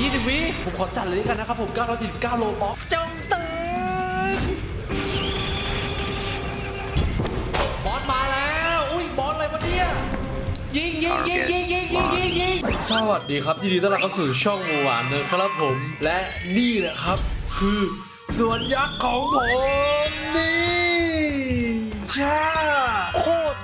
20วิผมขอจัดเลยแล้วกันนะครับผม949โลบ็อกจงตื่นบอสมาแล้ว อุ้ยบอสอะไรวะเนี่ยยิงยิงยิงยิงยิงยิงยิงยิงสวัสดีครับยินดีต้อนรับเข้าสู่ช่องหมูหวานนะครับผม และนี่แหละครับ คือสวนยักษ์ของผมนี่ใช่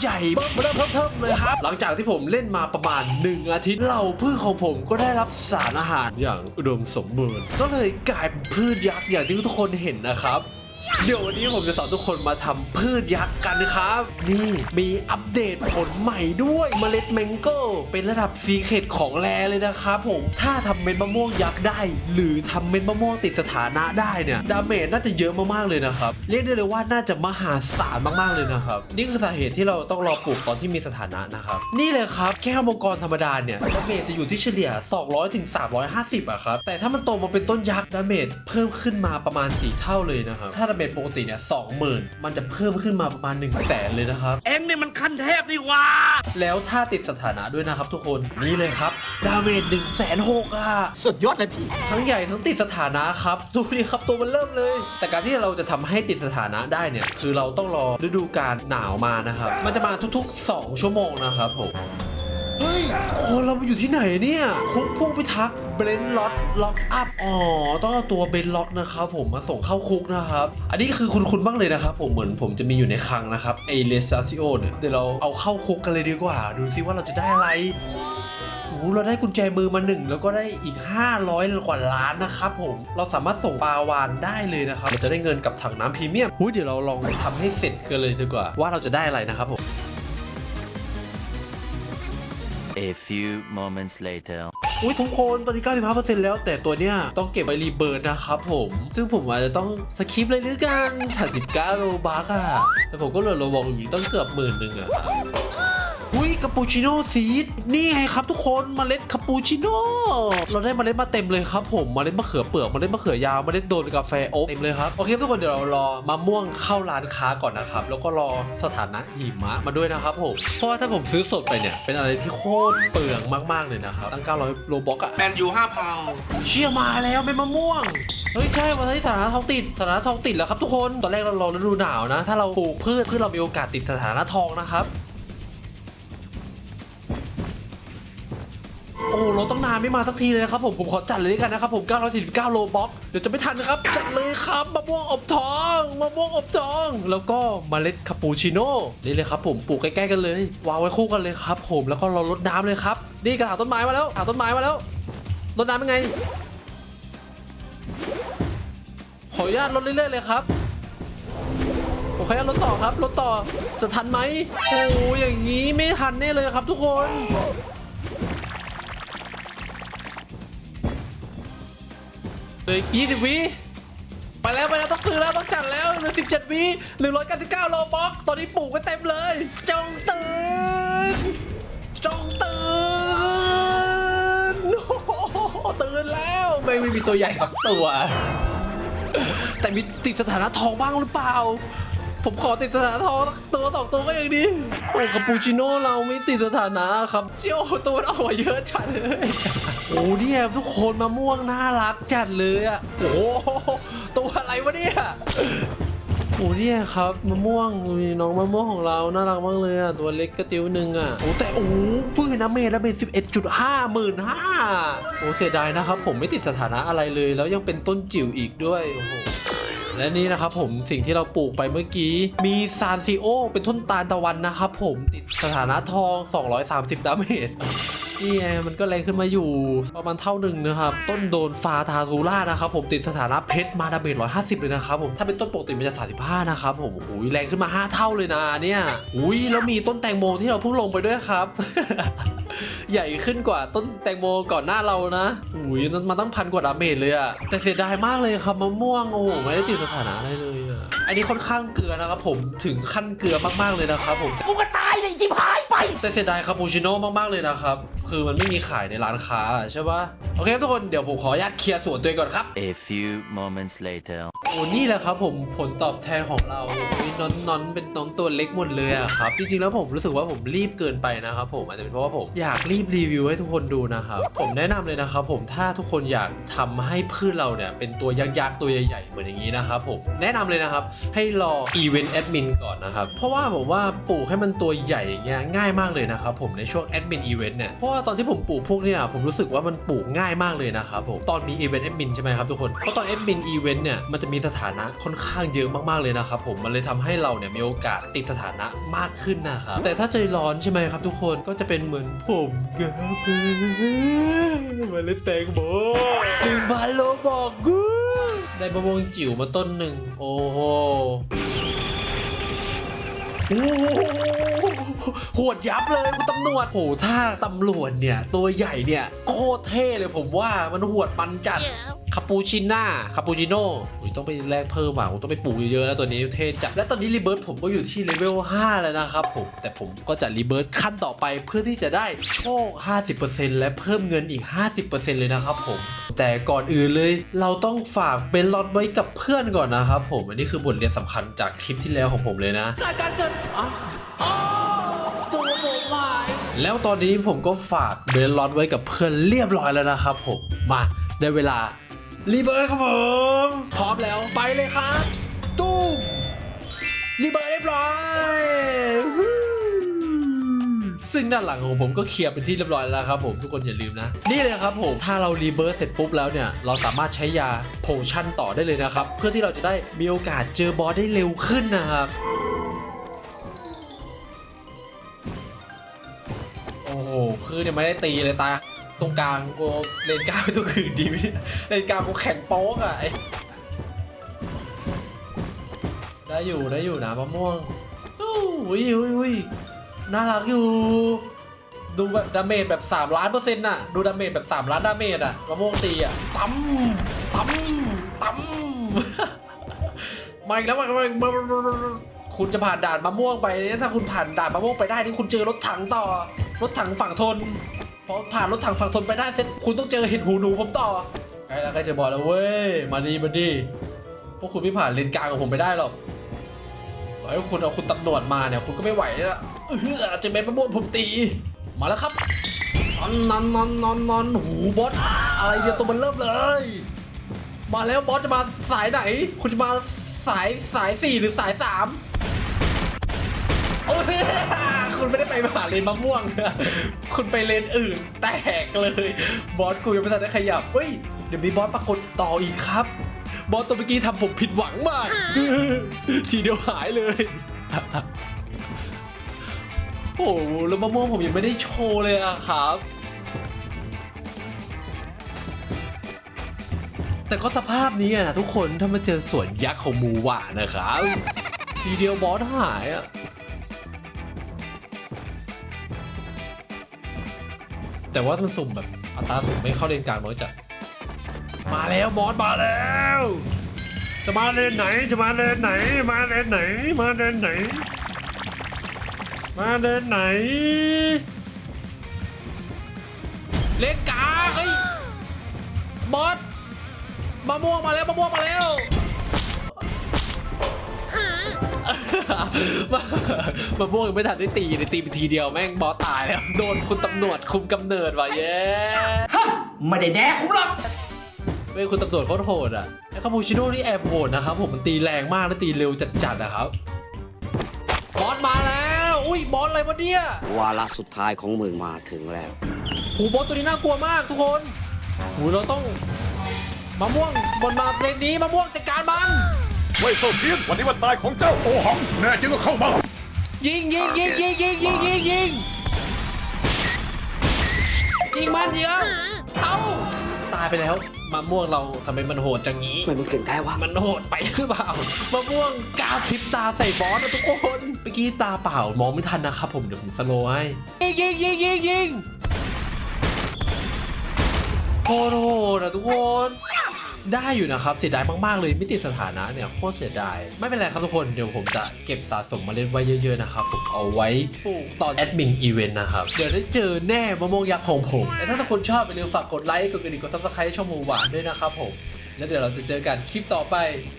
ใหญ่เบิ่มเริ่มเทิมเลยครับ หลังจากที่ผมเล่นมาประมาณ 1 อาทิตย์เหล่าพืชของผมก็ได้รับสารอาหารอย่างอุดมสมบูรณ์ ก็เลยกลายเป็นพืชยักษ์อย่างที่ทุกคนเห็นนะครับ เดี๋ยววันนี้ผมจะสอนทุกคนมาทำพืชยักษ์กันครับ นี่มีอัปเดตผลใหม่ด้วยเมล็ดแมงโก้เป็นระดับซีเคดของแรเลยนะครับผมถ้าทำเม็ดมะม่วงยักษ์ได้ หรือทำเม็ดมะม่วงติดสถานะได้เนี่ยดาเมจน่าจะเยอะมากๆเลยนะครับเรียกได้เลยว่าน่าจะมหาศาลมากๆเลยนะครับนี่คือสาเหตุที่เราต้องรอปลูกตอนที่มีสถานะนะครับนี่เลยครับแค่มังกรธรรมดาเนี่ยดาเมจจะอยู่ที่เฉลี่ย 200ถึง350อะครับแต่ถ้ามันโตมาเป็นต้นยักษ์ดาเมจเพิ่มขึ้นมาประมาณ 4 เท่าเลยนะครับถ้าดาเมจปกติเนี่ย20,000มันจะเพิ่มขึ้นมาประมาณ1 0 0 0 0แสนเลยนะครับ เอ็งนี่มันขั้นเทพนี่หว่า แล้วถ้าติดสถานะด้วยนะครับทุกคนนี่เลยครับดาเมจ1 6 0 0 0อะ สุดยอดเลยพี่ ทั้งใหญ่ทั้งติดสถานะครับ ดูดิครับตัวมันเริ่มเลย แต่การที่เราจะทำให้ติดสถานะได้เนี่ย คือเราต้องรอฤดูกาลหนาวมานะครับ มันจะมาทุกๆ 2 ชั่วโมงนะครับผม เฮ้ยทุกคนเรามาอยู่ที่ไหนเนี่ยคุกผู้พิทักษ์เบรนล็อตล็อกอัพอ๋อต้องเอาตัวเบรนล็อตนะครับผมมาส่งเข้าคุกนะครับ อันนี้คือคุณคุณบ้างเลยนะครับ ผมเหมือนผมจะมีอยู่ในคลังนะครับไอเลซาซิโอเนี่ยเดี๋ยวเราเอาเข้าคุกกันเลยดีกว่า ดูซิว่าเราจะได้อะไรโอ้เราได้กุญแจมือมาหนึ่งแล้วก็ได้อีก 500 กว่าล้านนะครับผมเราสามารถส่งปลาวานได้เลยนะครับเราจะได้เงินกับถังน้ำพรีเมียมหุ้ยเดี๋ยวเราลองทำให้เสร็จกันเลยดีกว่าว่าเราจะได้อะไรนะครับผม A few moments later. อุ้ยทุกคนตอนนี้ 95%แล้ว แต่ตัวเนี้ยต้องเก็บไปรีเบิร์นนะครับผม ซึ่งผมอาจจะต้องสคิปเลยหรือกัน39โลบักอะแต่ผมก็เหลือโลบอกอยู่ต้องเกือบหมื่นหนึ่งอะ ครับอุ้ยคาปูชิโน่ซีดนี่ไงครับทุกคนเมล็ดคาปูชิโน่เราได้เมล็ดมาเต็มเลยครับผมเมล็ดมะเขือเปลือกเมล็ดมะเขือยาวเมล็ดโดนกาแฟโอ๊กเต็มเลยครับโอเคทุกคนเดี๋ยวเรารอมะม่วงเข้าร้านค้าก่อนนะครับแล้วก็รอสถานะหิมะมาด้วยนะครับผมเพราะว่าถ้าผมซื้อสดไปเนี่ยเป็นอะไรที่โคตรเปลืองมากๆเลยนะครับตั้ง900โลบ็อกอะแมนยูห้าพาวเชี่ยมาแล้วเป็นมะม่วงเฮ้ยใช่วันที่สถานะทองติดสถานะทองติดแล้วครับทุกคนตอนแรกเรารอฤดูหนาวนะ ถ้าเราปลูกพืชพืชเรามีโอกาสติดสถานะทองนะครับ โอ้เราต้องนานไม่มาสักทีเลยนะครับผมผมขอจัดเลยแล้วกันนะครับผม949โลบ็อกเดี๋ยวจะไม่ทันนะครับ จัดเลยครับมะม่วงอบทองมะม่วงอบทอง แล้วก็เมล็ดคาปูชิโน่นี่เลยครับผมปลูกใกล้ๆกันเลยวางไว้คู่กันเลยครับ ผมแล้วก็เรอรดน้ำเลยครับนี่กระถางต้นไม้มาแล้วกระถางต้นไม้มาแล้วรดน้ำยังไงขออนุญาตลดเรื่อยๆเลยครับผมขออนุญาตลดต่อครับลดต่อจะทันไหมโอ้ยอย่างนี้ไม่ทันแน่เลยครับทุกคน เหลย20วิไปแล้วไปแล้วต้องซื้อแล้วต้องจัดแล้วเหลือ17วิ199โลบ็อกตอนนี้ปลูกไว้เต็มเลย จงตื่น จงตื่นตื่นแล้วไม่ไม่มีตัวใหญ่สักตัว แต่มีติดสถานะทองบ้างหรือเปล่า ผมขอติดสถานะทองตัวสองตัวก็ยังดีโอ้คาปูชิโน่เราไม่ติดสถานะครับเจ้าตัวมันออกมาเยอะจัดเลย โอ้เนี่ยทุกคนมะม่วงน่ารักจัดเลยอะโอ้ตัวอะไรวะเนี่ยโอ้เนี่ยครับมะม่วงมีน้องมะม่วงของเราน่ารักมากเลยอะตัวเล็กกระติ้วหนึ่งอะโอ้แต่โอ้เพิ่งเห็นนะเมทแล้วเมทสิบเอ็ดจุดห้าหมื่นห้าโอ้เสียดายนะครับผมไม่ติดสถานะอะไรเลย แล้วยังเป็นต้นจิ๋วอีกด้วยโอ้โหและนี่นะครับผมสิ่งที่เราปลูกไปเมื่อกี้ มีซานซิโอเป็นต้นตาลตะวันนะครับผมติดสถานะทอง 230ดาเมจ นี่ไงมันก็แรงขึ้นมาอยู่ประมาณเท่าหนึ่งนะครับต้นโดนฟาทาซูล่านะครับผมติดสถานะเพชรมาดาเมจ150 เลยนะครับผมถ้าเป็นต้นปกติมันจะ 35 นะครับผมอุ้ยแรงขึ้นมา 5 เท่าเลยนะเนี่ยอุ้ยแล้วมีต้นแตงโมที่เราพิ่งลงไปด้วยครับ ใหญ่ขึ้นกว่าต้นแตงโมก่อนหน้าเรานะอุ้ยมันตั้งพันกว่าดาเมจเลยอะแต่เสียดายมากเลยครับมะม่วงโอ้โหไม่ได้ติดสถานะอะไรเลย อะอันนี้ค่อนข้างเกลือนะครับผมถึงขั้นเกลือมากๆเลยนะครับผมกูก็ตายเลยจิบหายไป แต่เสียดายคาปูชิโน่มากๆเลยนะครับ คือมันไม่มีขายในร้านค้าใช่ปะ โอเคครับทุกคนเดี๋ยวผมขออนุญาตเคลียร์ส่วนตัวเองก่อนครับ A few moments later. โอ้นี่แหละครับผมผลตอบแทนของเรามีนอนนอนเป็นน้องตัวเล็กหมดเลยอะครับ จริงๆแล้วผมรู้สึกว่าผมรีบเกินไปนะครับผมอาจจะเป็นเพราะว่าผมอยากรีบรีวิวให้ทุกคนดูนะครับผมแนะนำเลยนะครับผมถ้าทุกคนอยากทำให้พืชเราเนี่ยเป็นตัวยักษ์ๆตัวใหญ่ๆเหมือนอย่างนี้นะครับผมแนะนำเลยนะครับให้รออีเวนต์แอดมินก่อนนะครับเพราะว่าผมว่าปลูกให้มันตัวใหญ่อย่างเงี้ยง่ายมากเลยนะครับผมในช่วงแอดมินอีเวนต์เนี่ยเพราะว่าตอนที่ผมปลูกพวกเนี่ยผมรู้สึกว่ามันปลูกง่ายมากเลยนะครับผมตอนมีอีเวนต์แอดมินใช่ไหมครับทุกคนเพราะตอนแอดมินอีเวนต์เนี่ยมันจะมีสถานะค่อนข้างเยอะมากๆเลยนะครับผมมันเลยทำให้เราเนี่ยมีโอกาสติดสถานะมากขึ้นนะครับแต่ถ้าใจร้อนใช่ไหมครับ ทุกคนก็จะเป็นเหมือนผมครับมาเล่นแตงโมหนึ่งพันโลบอกกูได้มะม่วงจิ๋วมาต้นหนึ่งโอ้โห โอ้โหโหดยับเลยคุณตำรวจโหถ้าตำรวจเนี่ย ตัวใหญ่เนี่ย โคตรเท่เลยผมว่ามันหวดมันจัดคาปูชิน่าคาปูชิโน่อุ๊ยต้องไปแลกเพิ่มอะผมต้องไปปลูกเยอะๆแล้วตัวนี้เท่จัดและตอนนี้รีเบิร์ตผมก็อยู่ที่เลเวล5แล้วนะครับผม แต่ผมก็จะรีเบิร์ตขั้นต่อไปเพื่อที่จะได้โชค 50%และเพิ่มเงินอีก 50%เลยนะครับผมแต่ก่อนอื่นเลยเราต้องฝากเบนลอตไว้กับเพื่อนก่อนนะครับผม อันนี้คือบทเรียนสำคัญจากคลิปที่แล้วของผมเลยนะ การการเกิดอ๋อ แล้วตอนนี้ผมก็ฝากเบนลอตไว้กับเพื่อนเรียบร้อยแล้วนะครับผม มาได้เวลารีเบิร์ตครับผม พร้อมแล้วไปเลยครับ ตุ้มรีเบิร์ตเรียบร้อยซึ่งด้านหลังของผมก็เคลียร์เป็นที่เรียบร้อยแล้วครับผมทุกคนอย่าลืมนะ นี่เลยครับผมถ้าเรารีเบิร์ตเสร็จปุ๊บแล้วเนี่ย เราสามารถใช้ยาโพชั่นต่อได้เลยนะครับ เพื่อที่เราจะได้มีโอกาสเจอบอสได้เร็วขึ้นนะครับ อ้โหคือเนี่ยไม่ได้ตีเลยตา ตรงกลางกูเลนกลางทุกคืนดีไหมเนี่ยเลนกลางกูแข็งโป๊กอะไอ้ได้อยู่ได้อยู่นะมะม่วงอู้อุ้ยอุ้ยอุ้ยน่ารักอยู่ ดูแบบดาเมจแบบ3ล้านเปอร์เซ็นต์น่ะ ดูดาเมจแบบ3ล้านดาเมจอะมะม่วงตีอะตั้มตั้มตั้มมาอีกแล้วมามามามามาคุณจะผ่านด่านมะม่วงไปถ้าคุณผ่านด่านมะม่วงไปได้นี่คุณเจอรถถังต่อ รถถังฝั่งทนพอผ่านรถถังฝั่งทนไปได้เสร็จคุณต้องเจอเห็ดหูหนูผมต่อใกล้แล้วใกล้จะบอกแล้วเว้ยมาดีมาดีพวกคุณไม่ผ่านเลนกลางของผมไปได้หรอกต่อให้คุณเอาคุณตำรวจมาเนี่ยคุณก็ไม่ไหวแล้วเออจะเป็นมะมวงผมตีมาแล้วครับนอนนอนนอนนอนนอนหูบอสอะไรเดียวตัวมันเริ่มเลย มาแล้วบอสจะมาสายไหน คุณจะมาสายสายสี่หรือสายสามโอ้ย คุณไม่ได้ไปมหาเลนมะม่วง คุณไปเลนอื่นแตกเลย บอสกูยังไม่ทันได้ขยับเฮ้ย เดี๋ยวมีบอสปรากฏต่ออีกครับ บอสตัวเมื่อกี้ทำผมผิดหวังมาก ทีเดียวหายเลย โอ้โหแล้วมะม่วงผมยังไม่ได้โชว์เลยอะครับแต่ก็สภาพนี้นะทุกคนถ้ามาเจอสวนยักษ์ของมูหวานะครับ ทีเดียวบอสหายอะ แต่ว่ามันสุ่มแบบอัตราสุ่มไม่เข้าเลนกลางน้อยจัด มาแล้วบอสมาแล้ว จะมาเลนไหนจะมาเลนไหน มาเลนไหน มาเลนไหน มาเลนไหน เลนกลางเฮ้ยบอสมะม่วงมาแล้วมะม่วงมาแล้ว มะมะม่วงยังไม่ทันได้ตีเลยตีไปทีเดียวแม่งบอสตายแล้ว โดนคุณตำรวจคุมกำเนิดว่ะเย้ไม่ได้แดกคุ้มหรอกเว้ยคุณตำรวจโคตรโหดอะไอ้คาปูชิโน่นี่แอบโหดนะครับผมมันตีแรงมากและตีเร็วจัดๆนะครับบอสมาแล้ว อุ้ยบอสอะไรวะเนี่ยวาระสุดท้ายของมึงมาถึงแล้วหูบอสตัวนี้น่ากลัวมากทุกคนหูเราต้องมะม่วงบนมาเลนนี้มะม่วงจัดการมัน เว่ยโซเทียนวันนี้วันตายของเจ้าโอหังแน่จริงก็เข้ามา ยิงยิงยิงยิงยิงยิงยิงยิงยิงมันเยอะเอาตายไปแล้วมะม่วงเราทำไมมันโหดจังงี้ไม่มึงเก่งแท้วะมันโหดไปหรือเปล่ามะม่วงกาพริบตาใส่บอสนะทุกคนเมื่อกี้ตาเปล่ามองไม่ทันนะครับผมเดี๋ยวผมสโลว์ให้ยิงยิงยิงยิงยิงโคตรโหดอะทุกคน ได้อยู่นะครับเสียดายมากๆเลยไม่ติดสถานะเนี่ยโคตรเสียดาย ไม่เป็นไรครับทุกคนเดี๋ยวผมจะเก็บสะสมมาเล่นไว้เยอะๆนะครับผมเอาไว้ปลูกตอนแอดมินอีเวนต์นะครับเดี๋ยวได้เจอแน่มะม่วงยักษ์ของผมแต่ถ้าทุกคนชอบอย่าลืมฝากกดไลค์กดกระดิ่งกดซับสไครต์ช่องหมูหวานด้วยนะครับผมแล้วเดี๋ยวเราจะเจอกันคลิปต่อไป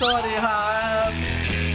สวัสดีครับ